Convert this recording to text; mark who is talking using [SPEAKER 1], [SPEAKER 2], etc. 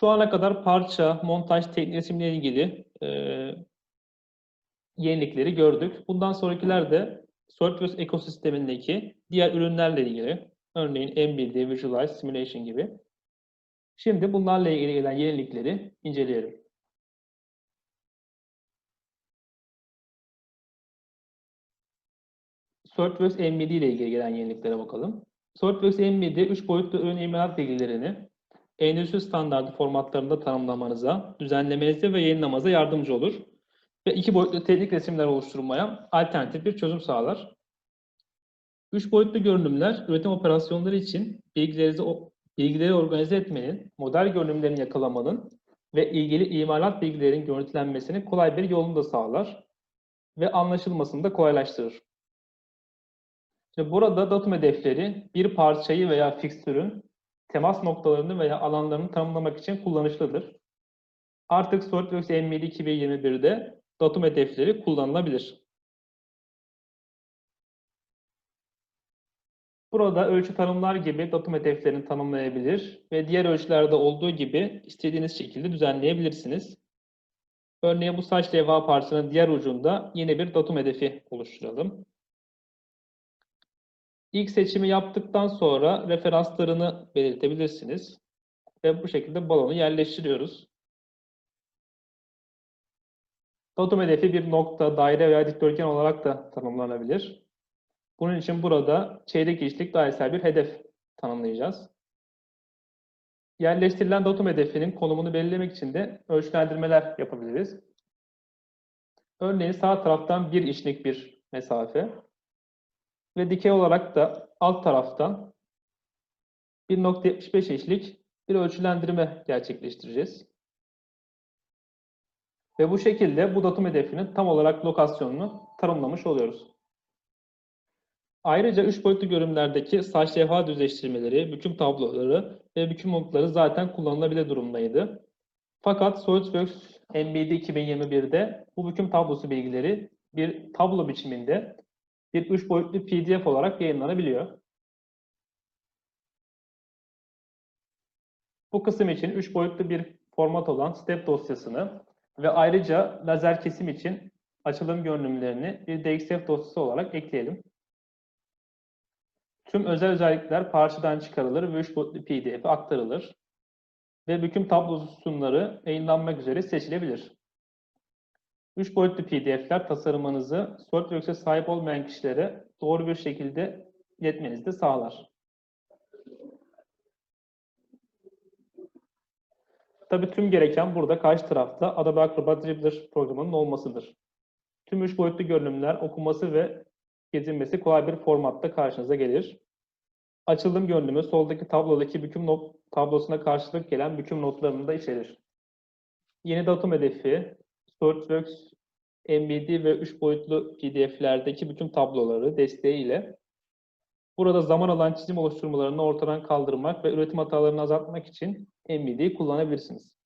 [SPEAKER 1] Şu ana kadar parça, montaj, teknik resimle ilgili e, yenilikleri gördük. Bundan sonrakiler de SolidWorks ekosistemindeki diğer ürünlerle ilgili. Örneğin MBD, Visualize, Simulation gibi. Şimdi bunlarla ilgili gelen yenilikleri inceleyelim. SolidWorks MBD ile ilgili gelen yeniliklere bakalım. SolidWorks MBD 3 boyutlu ürün imalat bilgilerini endüstri standartı formatlarında tanımlamanıza, düzenlemenize ve yayınlamanıza yardımcı olur. Ve iki boyutlu teknik resimler oluşturmaya alternatif bir çözüm sağlar. Üç boyutlu görünümler üretim operasyonları için bilgileri organize etmenin, model görünümlerini yakalamanın ve ilgili imalat bilgilerin görüntülenmesinin kolay bir yolunu da sağlar ve anlaşılmasını da kolaylaştırır. Burada datum hedefleri bir parçayı veya fikstürün temas noktalarını veya alanlarını tanımlamak için kullanışlıdır. Artık SolidWorks M7 2021'de datum hedefleri kullanılabilir. Burada ölçü tanımlar gibi datum hedeflerini tanımlayabilir ve diğer ölçülerde olduğu gibi istediğiniz şekilde düzenleyebilirsiniz. Örneğin bu saç levha parçasının diğer ucunda yeni bir datum hedefi oluşturalım. İlk seçimi yaptıktan sonra referanslarını belirtebilirsiniz. Ve bu şekilde balonu yerleştiriyoruz. Datum hedefi bir nokta, daire veya dikdörtgen olarak da tanımlanabilir. Bunun için burada çeyrek inçlik dairesel bir hedef tanımlayacağız. Yerleştirilen datum hedefinin konumunu belirlemek için de ölçülendirmeler yapabiliriz. Örneğin sağ taraftan bir inçlik bir mesafe, ve dikey olarak da alt taraftan 1.75 inçlik bir ölçülendirme gerçekleştireceğiz. Ve bu şekilde bu datum hedefinin tam olarak lokasyonunu tanımlamış oluyoruz. Ayrıca 3 boyutlu görünümlerdeki saç levha düzleştirmeleri, büküm tabloları ve büküm notları zaten kullanılabilir durumdaydı. Fakat SolidWorks MBD 2021'de bu büküm tablosu bilgileri bir tablo biçiminde bir üç boyutlu PDF olarak yayınlanabiliyor. Bu kısım için üç boyutlu bir format olan step dosyasını ve ayrıca lazer kesim için açılım görünümlerini bir DXF dosyası olarak ekleyelim. Tüm özel özellikler parçadan çıkarılır ve üç boyutlu PDF'e aktarılır. Ve büküm tablosu sütunları yayınlanmak üzere seçilebilir. 3 boyutlu PDF'ler tasarımınızı SolidWorks'e sahip olmayan kişilere doğru bir şekilde iletmenizi de sağlar. Tabii tüm gereken burada karşı tarafta Adobe Acrobat Dribbler programının olmasıdır. Tüm 3 boyutlu görünümler okuması ve gezinmesi kolay bir formatta karşınıza gelir. Açılım görünümü soldaki tablodaki büküm not tablosuna karşılık gelen büküm notlarını da içerir. Yeni datum hedefi, SolidWorks MBD ve 3 boyutlu PDF'lerdeki bütün tabloları desteğiyle burada zaman alan çizim oluşturmalarını ortadan kaldırmak ve üretim hatalarını azaltmak için MBD'yi kullanabilirsiniz.